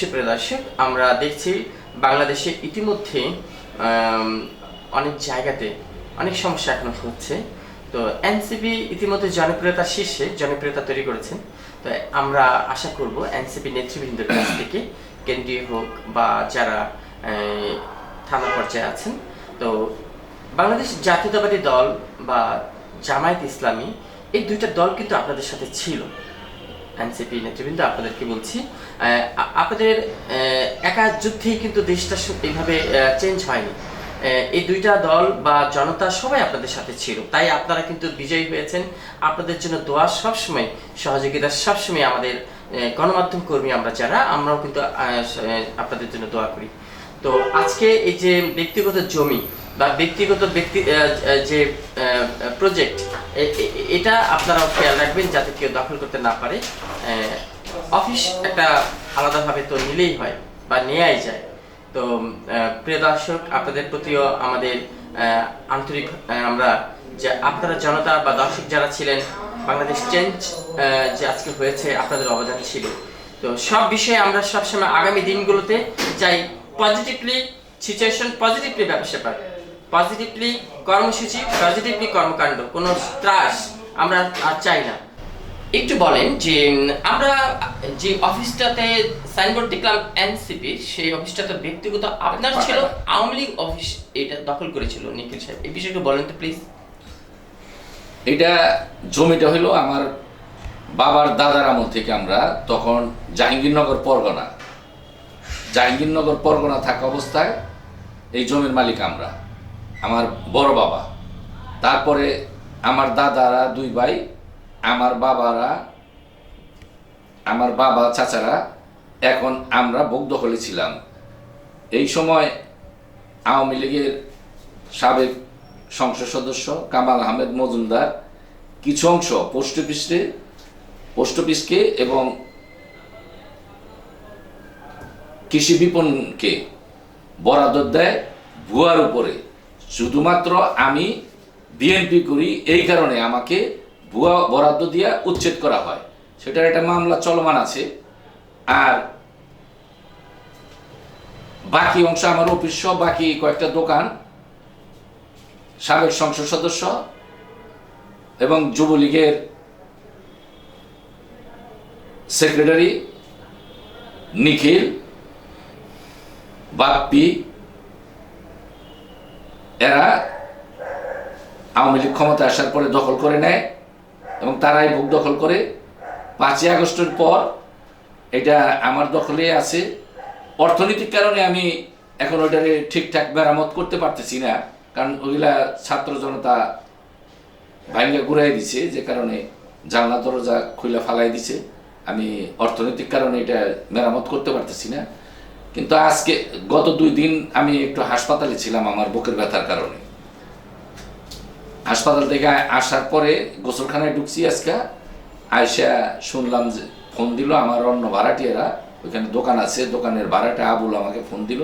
সুপ্রিয় দর্শক আমরা দেখছি বাংলাদেশে ইতিমধ্যে অনেক জায়গাতে অনেক সমস্যা এখন হচ্ছে। তো এনসিপি ইতিমধ্যে জনপ্রিয়তার শীর্ষে জনপ্রিয়তা তৈরি করেছেন তো আমরা আশা করব এনসিপি নেতৃবৃন্দের কাছ থেকে, কেন্দ্রীয় হোক বা যারা থানা পর্যায়ে আছেন, তো বাংলাদেশ জাতীয়তাবাদী দল বা জামায়াত ইসলামী, এই দুইটা দল কিন্তু আপনাদের সাথে ছিল। এনসিপি নেতৃবৃন্দ আপনাদেরকে বলছি আপনাদের একা যুদ্ধেই কিন্তু দেশটা এইভাবে চেঞ্জ হয়নি। এই দুইটা দল বা জনতা সবাই আপনাদের সাথে ছিল। তাই আপনারা কিন্তু বিজয়ী হয়েছেন। আপনাদের জন্য দোয়া সবসময়, সহযোগিতা সবসময় আমাদের গণমাধ্যম কর্মী আমরা যারা, আমরাও কিন্তু আপনাদের জন্য দোয়া করি। তো আজকে এই যে ব্যক্তিগত জমি বা ব্যক্তিগত ব্যক্তি যে প্রজেক্ট এটা আপনারাও খেয়াল রাখবেন যাতে কেউ দখল করতে না পারে। অফিস একটা আলাদাভাবে তো নিলেই হয় বা নেয়াই যায়। তো প্রিয় দর্শক, আপনাদের প্রতিও আমাদের আন্তরিক আমরা যে, আপনারা জনতা বা দর্শক যারা ছিলেন, বাংলাদেশ চেঞ্জ যে আজকে হয়েছে, আপনাদের অবদান ছিল। তো সব বিষয়ে আমরা সবসময় আগামী দিনগুলোতে চাই পজিটিভলি সিচুয়েশন পজিটিভলি ব্যবসা পজিটিভলি কর্মসূচি পজিটিভলি কর্মকাণ্ড কোনো ত্রাস আমরা আর চাই না। একটু বলেন যে আমরা যে অফিসটাতে সাইনবোর্ড দেখলাম এনসিপি সেই অফিসটা তো ব্যক্তিগত আপনার ছিল আওয়ামী লীগ অফিস এটা দখল করেছিল নিখিল সাহেব। এই বিষয়টা বলেন তো প্লিজ এটা জমিটা হলো আমার বাবার দাদার আমল থেকে আমরা তখন জাহাঙ্গীরনগর পরগনা জাহাঙ্গীরনগর পরগনা থাকা অবস্থায় এই জমির মালিক আমরা, আমার বড় বাবা। তারপরে আমার দাদারা দুই ভাই, আমার বাবারা, আমার বাবা চাচারা, এখন আমরা ভোগ দখলে ছিলাম। এই সময় আওয়ামী লীগের সাবেক সংসদ সদস্য কামাল আহমেদ মজুমদার কিছু অংশ পোস্ট অফিসে, পোস্ট অফিসকে এবং কৃষি বিপণনকে বরাদ্দ দেয় ভুয়ার উপরে। শুধুমাত্র আমি বিএনপি করি, এই কারণে আমাকে ভুয়া বরাদ্দ দিয়ে উচ্ছেদ করা হয়। সেটার একটা মামলা চলমান আছে। আর বাকি অংশ আমার অফিস সহ বাকি কয়েকটা দোকান, সাবেক সংসদ সদস্য এবং যুবলীগের সেক্রেটারি নিখিল বাপ্পি, এরা আওয়ামী লীগ ক্ষমতা আসার পরে দখল করে নেয় এবং তারাই ভোগ দখল করে। পাঁচই আগস্টের পর এটা আমার দখলে আছে। অর্থনৈতিক কারণে আমি এখন ওইটারে ঠিকঠাক মেরামত করতে পারতেছি না, কারণ ওইগুলা ছাত্র জনতা ভাঙ্গা ঘুরাই দিছে, যে কারণে জানলা দরজা খুলে ফালাই দিছে। আমি অর্থনৈতিক কারণে এটা মেরামত করতে পারতেছি না। কিন্তু আজকে গত দুই দিন আমি একটু হাসপাতালে ছিলাম আমার বুকের ব্যথার কারণে। হাসপাতাল থেকে আসার পরে গোসলখানায় ঢুকছি আজকে। আয়সা শুনলাম যে ফোন দিল আমার অন্য ভাড়াটিয়ারা, ওইখানে দোকান আছে, দোকানের ভাড়াটা আবুল আমাকে ফোন দিল।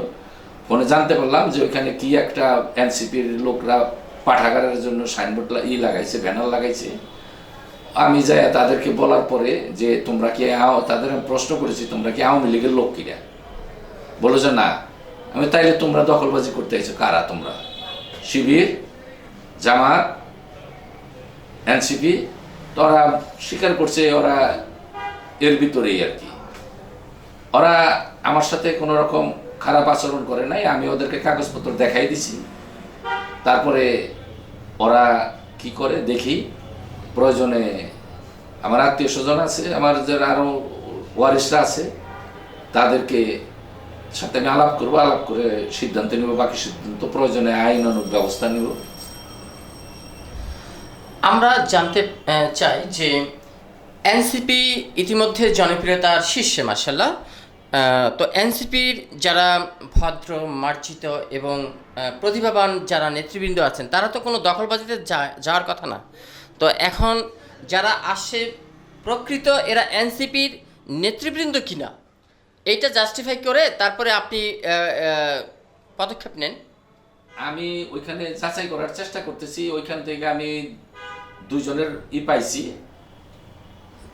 ফোনে জানতে পারলাম যে ওইখানে কি একটা এনসিপির লোকরা পাঠাগারের জন্য সাইনবোর্ড ই লাগাইছে, ব্যানার লাগাইছে। আমি যাই তাদেরকে বলার পরে যে, তোমরা কি তাদের প্রশ্ন করেছি, তোমরা কি আওয়ামী লীগের লোক কিনা? বলে যে না, আমি তাইলে তোমরা দখলবাজি করতে আইছো, কারা তোমরা? শিবির, জামাত, এনসিপি, তো ওরা স্বীকার করছে ওরা এর ভিতরেই আর কি। ওরা আমার সাথে কোনো রকম খারাপ আচরণ করে নাই, আমি ওদেরকে কাগজপত্র দেখাই দিছি। তারপরে ওরা কি করে, দেখি, প্রয়োজনে আমার আত্মীয় স্বজন আছে, আমার যারা আরও ওয়ারিসরা আছে, তাদেরকে সাথে আমি আলাপ করব, আলাপ করে সিদ্ধান্ত নেব, বাকি সিদ্ধান্ত, প্রয়োজনে আইনানুগ ব্যবস্থা নেব। আমরা জানতে চাই যে এনসিপি ইতিমধ্যে জনপ্রিয়তার শীর্ষে মার্শাল্লাহ তো এনসিপির যারা ভদ্র, মার্জিত এবং প্রতিভাবান যারা নেতৃবৃন্দ আছেন, তারা তো কোনো দখলবাজিতে যাওয়ার কথা না। তো এখন যারা আসে, প্রকৃত এরা এনসিপির নেতৃবৃন্দ কিনা? এইটা জাস্টিফাই করে তারপরে আপনি পদক্ষেপ নেন। আমি ওইখানে যাচাই করার চেষ্টা করতেছি, ওইখান থেকে আমি দুজনের ই পাইছি,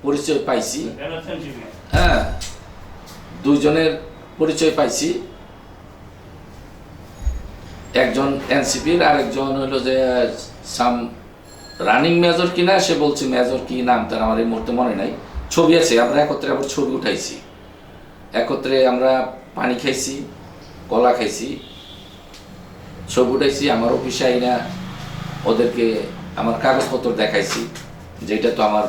পরিচয় পাইছি। হ্যাঁ দুজনের পরিচয় পাইছি। একজন এনসিপির আর একজন হলো যে, সাম রানিং মেজর কিনা, সে বলছে মেজর কি নাম তার আমার এই মুহূর্তে মনে নাই। ছবি আছে, আমরা একত্রে আবার ছবি উঠাইছি। একত্রে আমরা পানি খাইছি, কলা খাইছি, ছবি উঠাইছি আমার অফিসে আইনা, ওদেরকে আমার কাগজপত্র দেখাইছি, যেটা তো আমার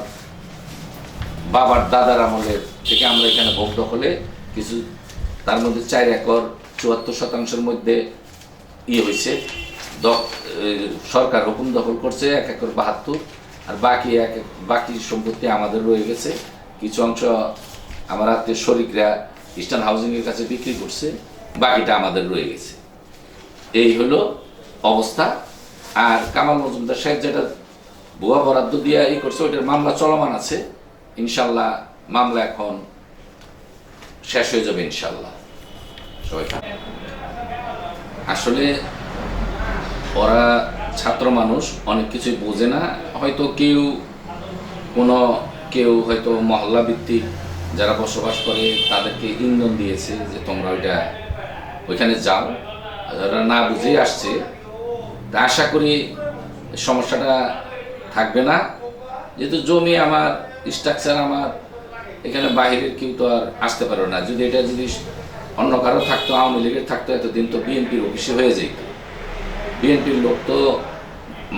বাবার দাদার আমলের থেকে আমরা এখানে ভোগ দখলে কিছু, তার মধ্যে চার একর, চুয়াত্তর শতাংশের মধ্যে ইয়ে হয়েছে সরকার হুকুম দখল করছে, এক একর বাহাত্তর, আর বাকি এক, বাকি সম্পত্তি আমাদের রয়ে গেছে, কিছু অংশ আমার আত্মীয় শরিকরা ইস্টার্ন হাউজিং এর কাছে বিক্রি করছে, বাকিটা আমাদের রয়ে গেছে। এই হলো অবস্থা। আর কামাল মজুমদার সাহেব যেটা ভুয়া বরাদ্দ দিয়ে ই করছে, ওইটার মামলা চলমান আছে। ইনশাল্লাহ মামলা এখন শেষ হয়ে যাবে ইনশাল্লাহ। আসলে ওরা ছাত্র মানুষ, অনেক কিছুই বোঝে না। হয়তো কেউ কোনো, কেউ হয়তো মহল্লা ভিত্তিক যারা বসবাস করে, তাদেরকে ইন্ধন দিয়েছে যে তোমরা ওইটা ওইখানে যাও। যারা না বুঝেই আসছে, তা আশা করি সমস্যাটা থাকবে না। যেহেতু জমি আমার স্ট্রাকচার আমার, এখানে বাইরের কেউ তো আর আসতে পারবে না। যদি এটা যদি অন্য কারও থাকতো, আওয়ামী লীগের থাকতো, এতদিন তো বিএনপির অফিসে হয়ে যেত। বিএনপির লোক তো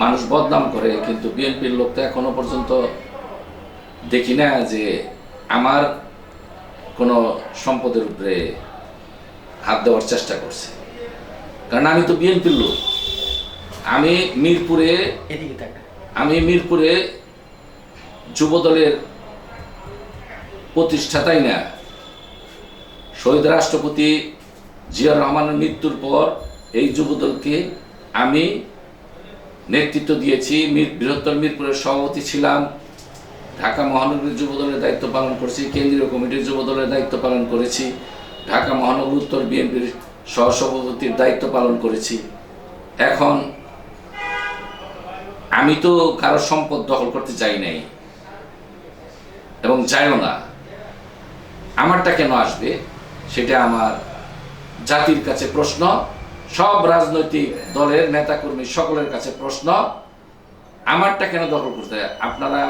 মানুষ বদনাম করে, কিন্তু বিএনপির লোক তো এখনও পর্যন্ত দেখি না যে আমার কোনো সম্পদের উপরে হাত দেওয়ার চেষ্টা করছে। কারণ আমি তো বিএনপির লোক। আমি মিরপুরে আমি মিরপুরে যুবদলের প্রতিষ্ঠাতাই না। শহীদ রাষ্ট্রপতি জিয়া রহমানের মৃত্যুর পর এই যুবদলকে আমি নেতৃত্ব দিয়েছি। বৃহত্তর মিরপুরের সভাপতি ছিলাম। ঢাকা মহানগরীর যুবদলের দায়িত্ব পালন করেছি, কেন্দ্রীয় কমিটির যুবদলের দায়িত্ব পালন করেছি, ঢাকা মহানগর উত্তর বিএনপির সহসভাপতির দায়িত্ব পালন করেছি এখন আমি তো কারও সম্পদ দখল করতে চাই নাই এবং চাইও না আমারটা কেন আসবে সেটা আমার জাতির কাছে প্রশ্ন, সব রাজনৈতিক দলের নেতাকর্মী সকলের কাছে প্রশ্ন, আমারটা কেন দখল করতে? আপনারা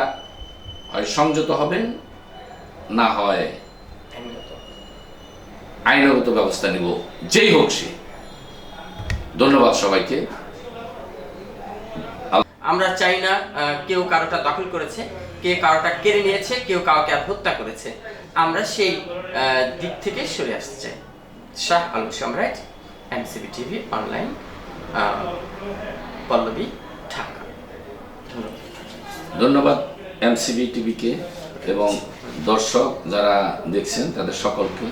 হয় সংযত হবেন না হয় আইনগত। ব্যবস্থা নিব যেই হোক সে। ধন্যবাদ সবাইকে। আমরা চাই না কেউ কারোটা দখল করেছে কে কারোটা কেড়ে নিয়েছে কেউ কাউকে আর হত্যা করেছে। আমরা সেই দিক থেকে সরে আসতে চাই। Shah Alam Samrat MCB TV online Pallabi Dhaka. ধন্যবাদ। এমসিবি টিভিকে এবং দর্শক যারা দেখছেন তাদের সকলকে